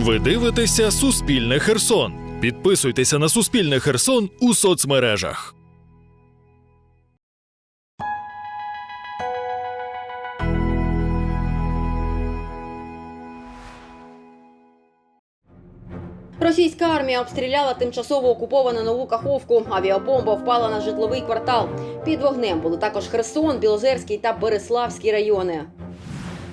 Ви дивитеся Суспільне Херсон. Підписуйтеся на Суспільне Херсон у соцмережах. Російська армія обстріляла тимчасово окуповану нову Каховку. Авіабомба впала на житловий квартал. Під вогнем були також Херсон, Білозерський та Береславський райони.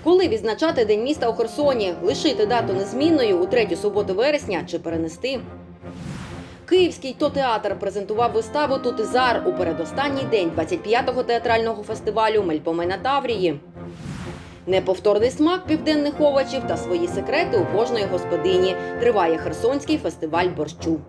Коли відзначати День міста у Херсоні, лишити дату незмінною у третю суботу вересня чи перенести? Київський тотеатр презентував виставу Тутизар у передостанній день 25-го театрального фестивалю Мельпомена Таврії. Неповторний смак південних овочів та свої секрети у кожної господині. Триває Херсонський фестиваль борщу.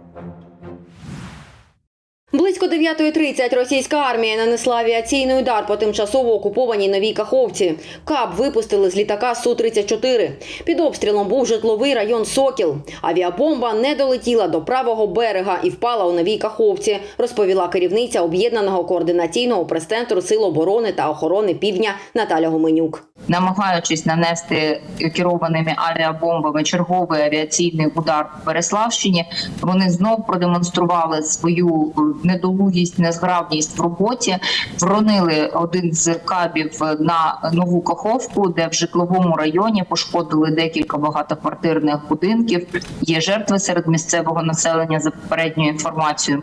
Близько 9.30 російська армія нанесла авіаційний удар по тимчасово окупованій новій Каховці. КАБ випустили з літака Су-34. Під обстрілом був житловий район Сокіл. Авіабомба не долетіла до правого берега і впала у новій Каховці, розповіла керівниця об'єднаного координаційного прес-центру Сил оборони та охорони Півдня Наталя Гуменюк. намагаючись нанести керованими авіабомбами черговий авіаційний удар по Береславщині, вони знов продемонстрували свою е, недолугість, незграбність в роботі. Вронили один з кабів на нову Каховку, де в житловому районі пошкодили декілька багатоквартирних будинків. Є жертви серед місцевого населення за попередньою інформацією.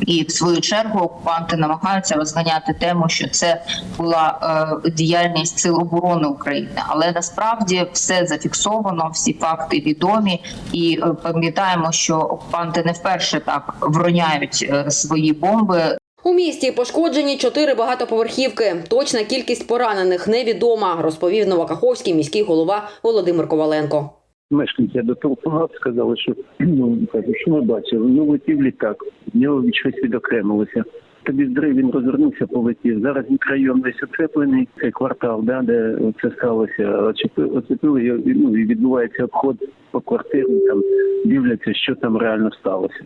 І в свою чергу окупанти намагаються розганяти тему, що це була е, діяльність сил оборони України, але насправді все зафіксовано, всі факти відомі, і е, пам'ятаємо, що окупанти не вперше так вроняють е, свої бомби У місті пошкоджені чотири багатоповерхівки. Точна кількість поранених невідома, розповів Новокаховський міський голова Володимир Коваленко. Мешканці дотелефонував, сказали, що ну кажу, що ми бачили. Ну летів літак, в нього щось відокремилося. Тоді здрив він розвернувся, полетів. Зараз мікрорайон весь оцеплений, цей квартал, да, де це сталося, оцепили його, ну, і відбувається обход по квартирам, там дивляться, що там реально сталося.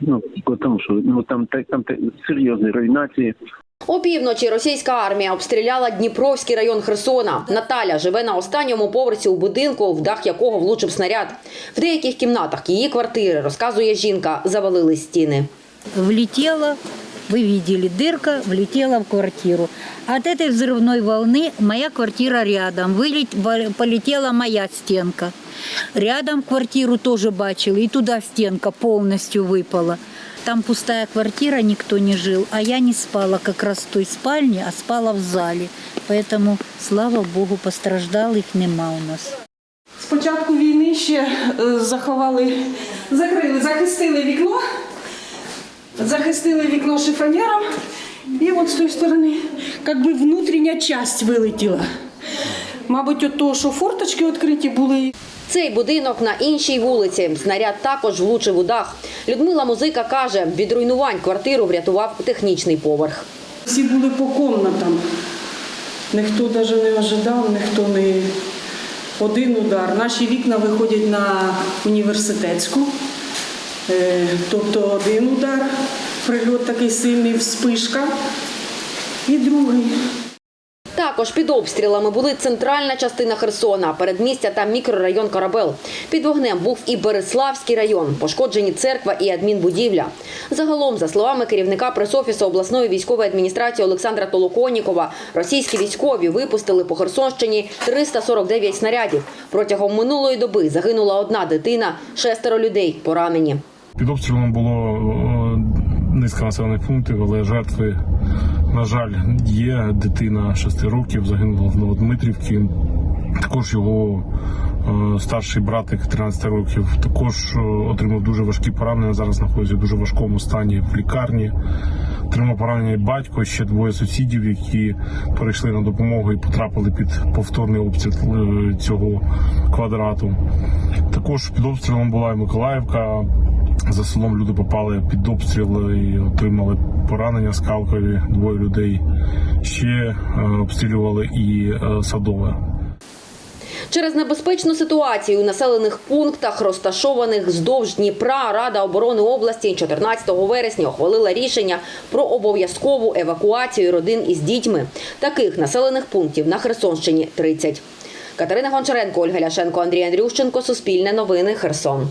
Ну, тому що ну там так там серйозні руйнації. Опівночі російська армія обстріляла Дніпровський район Херсона. Наталя живе на останньому поверсі у будинку, в дах якого влучив снаряд. В деяких кімнатах її квартири, розказує жінка, завалили стіни. влетела, вы видели, дырка влетела в квартиру. От этой взрывной волны моя квартира рядом, вылет, ва- полетела моя стенка. Рядом квартиру тоже бачили, и туда стенка полностью выпала. Там пустая квартира, никто не жил, а я не спала как раз в той спальне, а спала в зале. Поэтому, слава Богу, постраждалих нема у нас. З початку війни ще е, заховали, закрили, захистили вікно, захистили вікно шифонером, і от з тої сторони як би внутрішня часть вилетіла. Мабуть, от того, що форточки відкриті були. Цей будинок на іншій вулиці. Снаряд також влучив у дах. Людмила Музика каже, від руйнувань квартиру врятував технічний поверх. Всі були по комнатам. Ніхто навіть не ожидав, ніхто не один удар. Наші вікна виходять на університетську. Е, Тобто один удар, прильот такий сильний, вспишка, і другий. Також під обстрілами були центральна частина Херсона, передмістя та мікрорайон Корабел. Під вогнем був і Береславський район, пошкоджені церква і адмінбудівля. Загалом, за словами керівника пресофісу обласної військової адміністрації Олександра Толоконікова, російські військові випустили по Херсонщині 349 снарядів. Протягом минулої доби загинула одна дитина, шестеро людей поранені. Під обстрілом було е, низка населених пунктів, але жертви, на жаль, є. Дитина 6 років загинула в Новодмитрівці. Також його е, старший братик 13 років також е, отримав дуже важкі поранення. Зараз знаходиться в дуже важкому стані в лікарні. Отримав поранення і батько, ще двоє сусідів, які перейшли на допомогу і потрапили під повторний обстріл е, цього квадрату. Також під обстрілом була і Миколаївка. За селом люди попали під обстріл і отримали поранення скалкові. Двоє людей ще е, обстрілювали і е, садове. Через небезпечну ситуацію у населених пунктах, розташованих здовж Дніпра, Рада оборони області 14 вересня ухвалила рішення про обов'язкову евакуацію родин із дітьми. Таких населених пунктів на Херсонщині 30. Катерина Гончаренко, Ольга Ляшенко, Андрій Андрющенко. Суспільне новини. Херсон.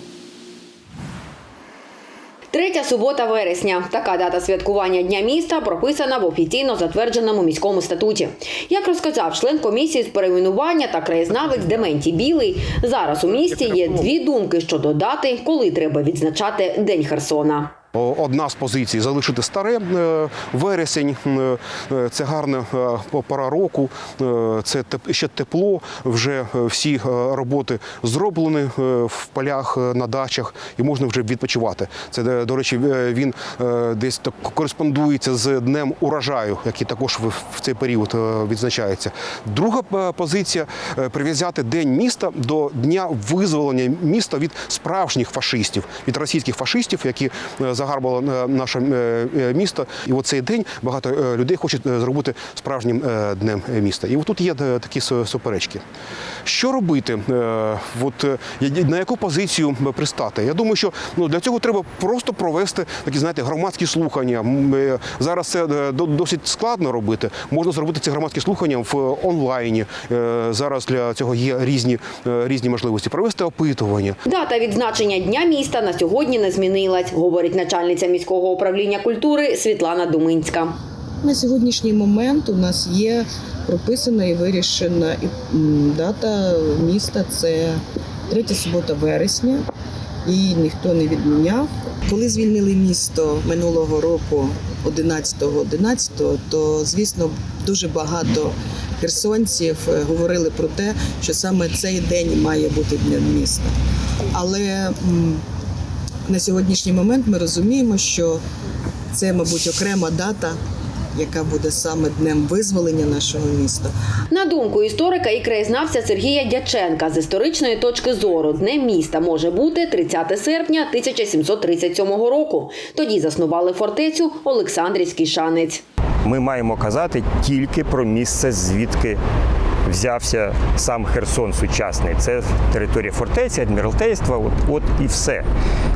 Третя субота вересня. Така дата святкування Дня міста прописана в офіційно затвердженому міському статуті. Як розказав член комісії з перейменування та краєзнавець Дементій Білий, зараз у місті є дві думки щодо дати, коли треба відзначати День Херсона. Одна з позицій залишити старе е, вересень. е, Це гарна е, пора року. Це ще тепло. Вже всі роботи зроблені в полях на дачах, і можна вже відпочивати. Це до речі, він десь так кореспондується з днем урожаю, який також в цей період відзначається. Друга позиція прив'язати день міста до дня визволення міста від справжніх фашистів, від російських фашистів, які е, загарбали е, наше е, е, місто. І в цей день багато людей хочуть зробити справжнім днем міста. І тут є такі суперечки. Що робити? От на яку позицію пристати? Я думаю, що ну для цього треба просто провести такі, знаєте, громадські слухання. Зараз це до- досить складно робити. Можна зробити ці громадські слухання в онлайні. Зараз для цього є різні, різні можливості. Провести опитування. Дата відзначення Дня міста на сьогодні не змінилась, говорить начальниця міського управління культури Світлана Думинська. На сьогоднішній момент у нас є прописана і вирішена дата міста це третя субота вересня, і ніхто не відміняв. Коли звільнили місто минулого року, 11.11, то звісно дуже багато херсонців е, говорили про те, що саме цей день має бути днем міста. Але на сьогоднішній момент ми розуміємо, що це, мабуть, окрема дата, яка буде саме днем визволення нашого міста. На думку історика і краєзнавця Сергія Дяченка, з історичної точки зору Днем міста може бути 30 серпня 1737 року. Тоді заснували фортецю Олександрівський шанець. Ми маємо казати тільки про місце, звідки взявся сам Херсон сучасний. Це територія фортеці, адміралтейства, от, от і все.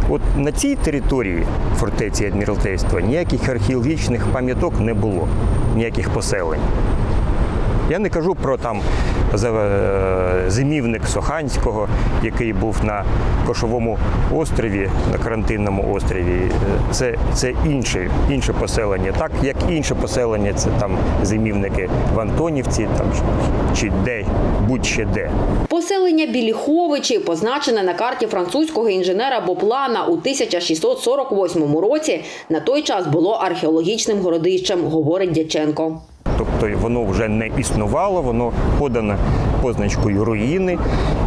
От на цій території фортеці адміралтейства ніяких археологічних пам'яток не було, ніяких поселень. Я не кажу про там е, зимівник Соханського, який був на Кошовому острові, на карантинному острові. Це, це інше, інше поселення. Так як інше поселення, це там зимівники в Антонівці, там чи де, будь-ще де. Поселення Біліховичі позначене на карті французького інженера Боплана у 1648 році. На той час було археологічним городищем, говорить Дяченко. Тобто воно вже не існувало, воно подано позначкою руїни.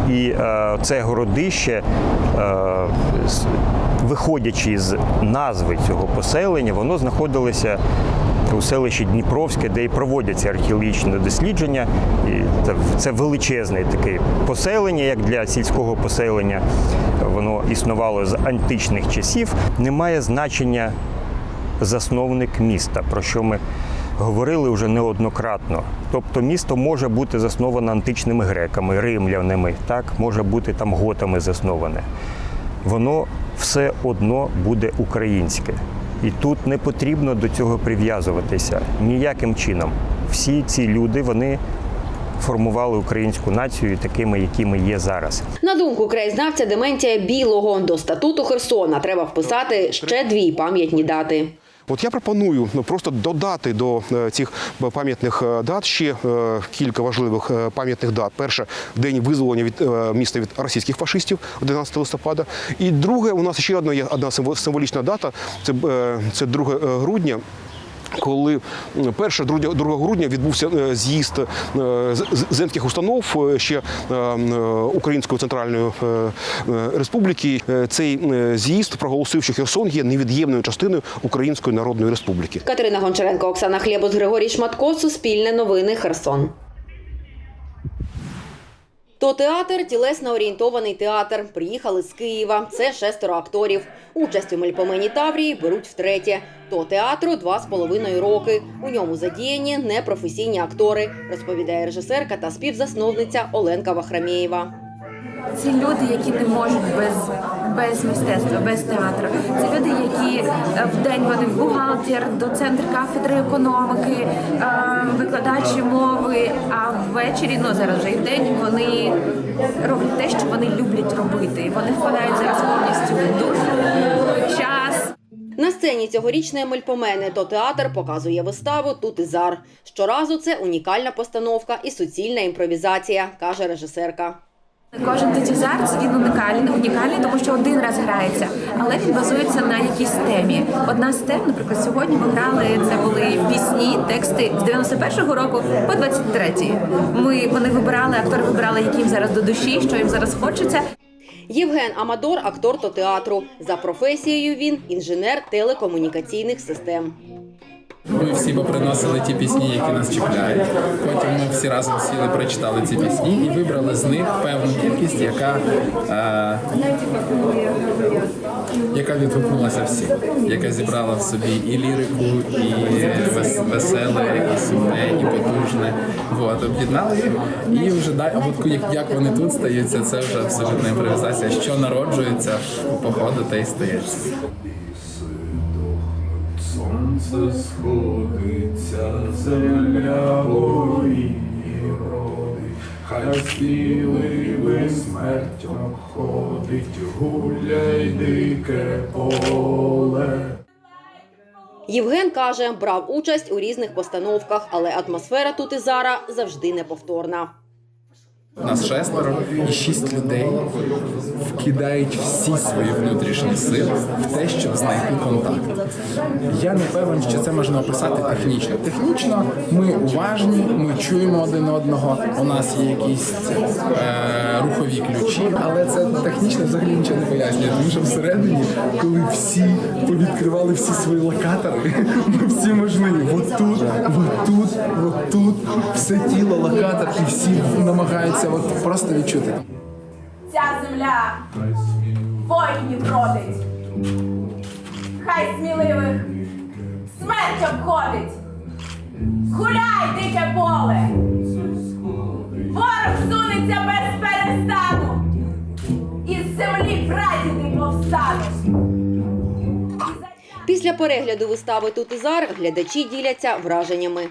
І е, це городище, е, виходячи з назви цього поселення, воно знаходилося у селищі Дніпровське, де і проводяться археологічні дослідження. І це величезне таке поселення, як для сільського поселення. Воно існувало з античних часів. Немає значення засновник міста, про що ми говорили вже неоднократно. Тобто місто може бути засноване античними греками, римлянами, так може бути там готами засноване. Воно все одно буде українське. І тут не потрібно до цього прив'язуватися ніяким чином. Всі ці люди вони формували українську націю такими, якими є зараз. На думку краєзнавця Дементія Білого, до статуту Херсона треба вписати ще дві пам'ятні дати. От я пропоную ну, просто додати до е, цих пам'ятних е, дат ще е, кілька важливих е, пам'ятних дат. Перше день визволення від е, міста від російських фашистів 11 листопада. І друге, у нас ще одна є одна символ- символічна дата. Це, е, це 2 грудня. Коли 1 2 грудня відбувся е, з'їзд е, земських установ е, ще Української Центральної Республіки, цей з'їзд проголосив, що Херсон є невід'ємною частиною Української Народної Республіки. Катерина Гончаренко, Оксана Хлєбус, Григорій Шматко, Суспільне новини, Херсон. То театр тілесно орієнтований театр. Приїхали з Києва. Це шестеро акторів. Участь у Мельпомені Таврії беруть втретє. То театру два з половиною роки. У ньому задіяні непрофесійні актори, розповідає режисерка та співзасновниця Оленка Вахрамєєва. Це люди, які не можуть без, без мистецтва, без театру. Це люди, які е, в день вони бухгалтер, доцент кафедри економіки, е, викладачі мови. А ввечері, ну зараз вже і вдень, вони роблять те, що вони люблять робити. Вони вкладають зараз повністю душу, час. На сцені цьогорічної мельпомени то театр показує виставу Тут і зар. Щоразу це унікальна постановка і суцільна імпровізація, каже режисерка. Кожен тетізар це він унікальний, унікальний, тому що один раз грається, але він базується на якійсь темі. Одна з тем, наприклад, сьогодні ми грали. Це були пісні, тексти з 91-го року по 23-й. Ми вони вибирали, актори вибирали, яким зараз до душі, що їм зараз хочеться. Євген Амадор, актор то театру. За професією він інженер телекомунікаційних систем. Ми всі поприносили ті пісні, які нас чіпляють. Потім ми всі разом сіли, прочитали ці пісні і вибрали з них певну кількість, яка, е, яка відгукнулася всім, яка зібрала в собі і лірику, і вес- веселе, і сумне, і потужне. Вот, об'єднали. І вже далі, от як, як вони тут стаються, це вже абсолютна імпровізація. Що народжується по ходу, те й стається. Сонце сходиться, земля горіє роди, хай сміливий смерть обходить, гуляй дике поле. Євген каже, брав участь у різних постановках, але атмосфера тут і зара завжди неповторна. Нас шестеро і шість людей вкидають всі свої внутрішні сили в те, щоб знайти контакт. Я не певен, що це можна описати технічно. Технічно ми уважні, ми чуємо один одного. У нас є якісь е, рухові ключі, але це технічно взагалі нічого не пояснює. Тому що всередині, коли всі повідкривали всі свої локатори, всі можливі, от тут, от тут, от тут, все тіло локатор, і всі намагаються от просто відчути. Ця земля воїнів родить. Хай сміливих смерть обходить. Гуляй, дике поле. Ворог сунеться без перестану. Із землі прадіди повстануть. Після перегляду вистави Тут і зар глядачі діляться враженнями.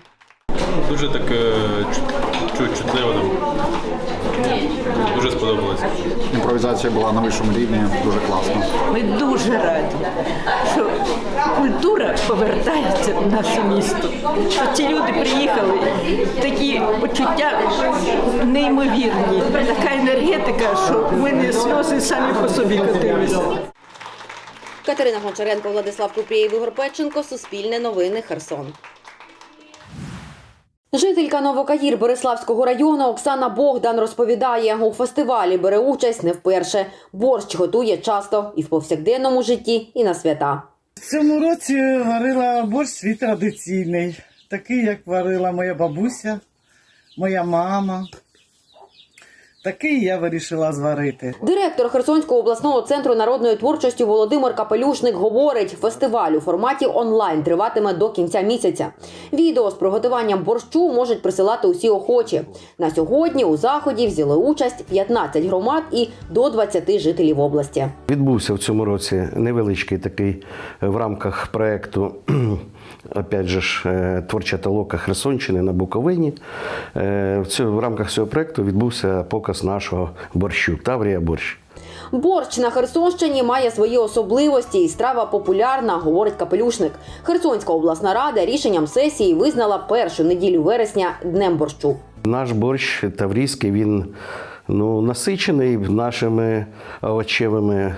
Дуже так е, чу- чу- чутливо там. Дуже сподобалось. Імпровізація була на вищому рівні, дуже класно. Ми дуже раді, що культура повертається в наше місто. Що ці люди приїхали, такі почуття неймовірні, така енергетика, що в мене сльози самі по собі котилися. Катерина Гончаренко, Владислав Купрієв, Ігор Печенко, Суспільне новини, Херсон. Жителька Новокаїр Бориславського району Оксана Богдан розповідає, у фестивалі бере участь не вперше. Борщ готує часто і в повсякденному житті, і на свята. В цьому році варила борщ свій традиційний, такий, як варила моя бабуся, моя мама. Такий я вирішила зварити. Директор Херсонського обласного центру народної творчості Володимир Капелюшник говорить, фестиваль у форматі онлайн триватиме до кінця місяця. Відео з приготуванням борщу можуть присилати усі охочі. На сьогодні у заході взяли участь 15 громад і до 20 жителів області. Відбувся в цьому році невеличкий такий в рамках проєкту опять же ж, е, творча толока Херсонщини на Буковині. Е, В цьому- в рамках цього проєкту відбувся показ нашого борщу Таврія борщ. Борщ на Херсонщині має свої особливості і страва популярна, говорить капелюшник. Херсонська обласна рада рішенням сесії визнала першу неділю вересня днем борщу. Наш борщ таврійський, він ну, насичений нашими овочевими.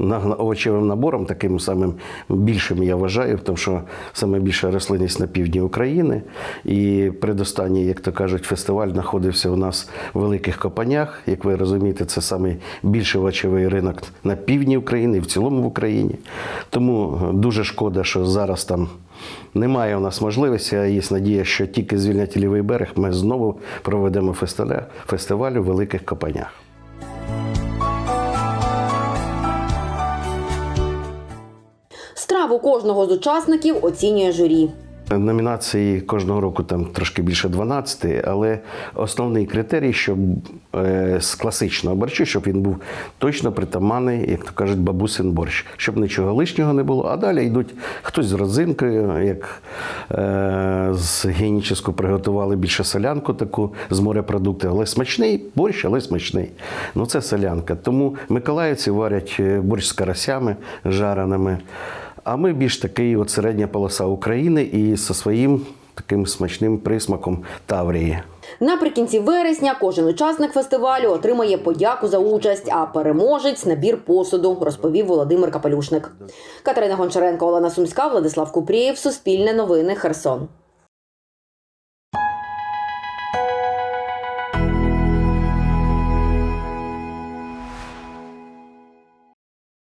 Е, овочевим набором, таким самим більшим я вважаю, тому що саме більша рослинність на півдні України. І предостанній, як то кажуть, фестиваль знаходився у нас в великих копанях. Як ви розумієте, це самий більший овочевий ринок на півдні України і в цілому в Україні. Тому дуже шкода, що зараз там немає у нас можливості, а є надія, що тільки звільнять лівий берег, ми знову проведемо фестиваль у великих копанях. Страву кожного з учасників оцінює журі. Номінації кожного року там трошки більше 12, але основний критерій, щоб е, з класичного борщу, щоб він був точно притаманний, як то кажуть, бабусин борщ, щоб нічого лишнього не було. А далі йдуть хтось з родзинкою, як е, з геніческу приготували більше солянку таку з морепродуктів, але смачний борщ, але смачний. Ну це солянка. Тому миколаївці варять е, борщ з карасями жареними. А ми більш такий от середня полоса України і зі своїм таким смачним присмаком Таврії. Наприкінці вересня кожен учасник фестивалю отримає подяку за участь, а переможець набір посуду, розповів Володимир Капелюшник. Катерина Гончаренко, Олена Сумська, Владислав Купрієв, Суспільне новини, Херсон.